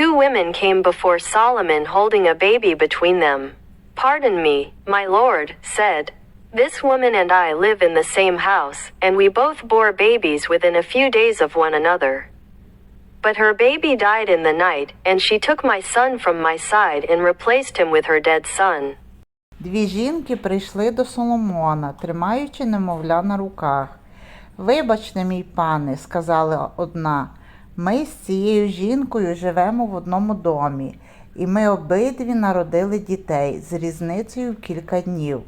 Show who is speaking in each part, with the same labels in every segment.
Speaker 1: women came before Solomon holding a baby between them. Pardon me, my lord, said. This woman and I live in the same house, and we both bore babies within a few days of one another. But her baby died in the night, and she took my son from my side and replaced him with her dead son.
Speaker 2: Дві жінки прийшли до Соломона, тримаючи немовля на руках. Вибачте, мій пане, сказала одна, ми з цією жінкою живемо в одному домі, і ми обидві народили дітей з різницею в кілька днів.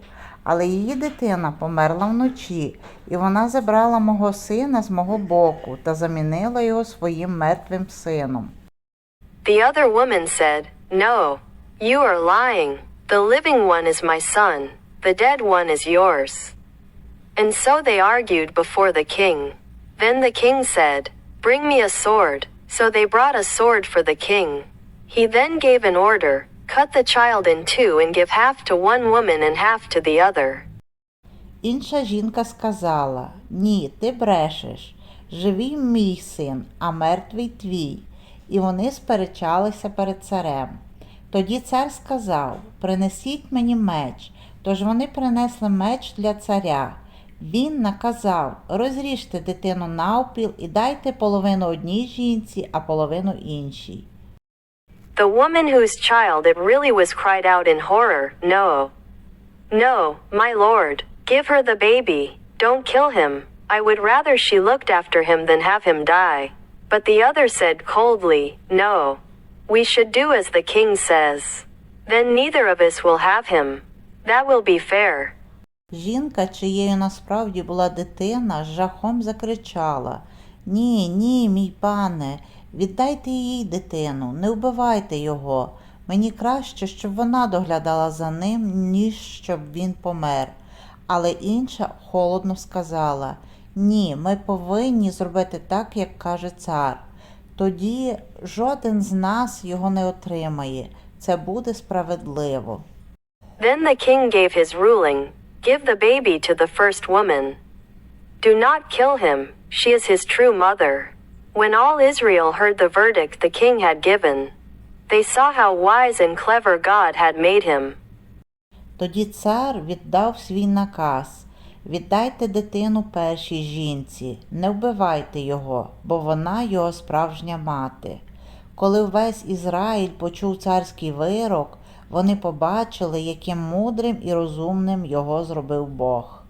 Speaker 2: Але її дитина померла вночі, і вона забрала мого сина з мого боку та замінила його своїм мертвим сином.
Speaker 1: The other woman said, No, you are lying. The living one is my son, the dead one is yours. And so they argued before the king. Then the king said, Bring me a sword. So they brought a sword for the king. He then gave an order cut the child in two and give half to one woman and half to the other.
Speaker 2: Інша жінка сказала: Ні, ти брешеш. Живий мій син, а мертвий твій. І вони сперечалися перед царем. Тоді цар сказав: Принесіть мені меч. Тож вони принесли меч для царя. Він наказав: розріжте дитину навпіл і дайте половину одній жінці, а половину іншій.
Speaker 1: The woman whose child it really was cried out in horror, No. No, my lord, give her the baby, don't kill him. I would rather she looked after him than have him die. But the other said coldly, No. We should do as the king says. Then neither of us will have him. That will be fair.
Speaker 2: Жінка, чиєю насправді була дитина, з жахом закричала Ні, ні, мій пане, віддайте їй дитину, не вбивайте його. Мені краще, щоб вона доглядала за ним, ніж щоб він помер. Але інша холодно сказала Ні, ми повинні зробити так, як каже цар. Тоді жоден з нас його не отримає. Це буде справедливо.
Speaker 1: Then the king gave his ruling Give the baby to the first woman. Do not kill him, she is his true mother. When all Israel heard the verdict the king had given, they saw how wise and clever God had made him.
Speaker 2: Тоді цар віддав свій наказ віддайте дитину першій жінці, не вбивайте його, бо вона його справжня мати. Коли весь Ізраїль почув царський вирок, вони побачили, яким мудрим і розумним його зробив Бог.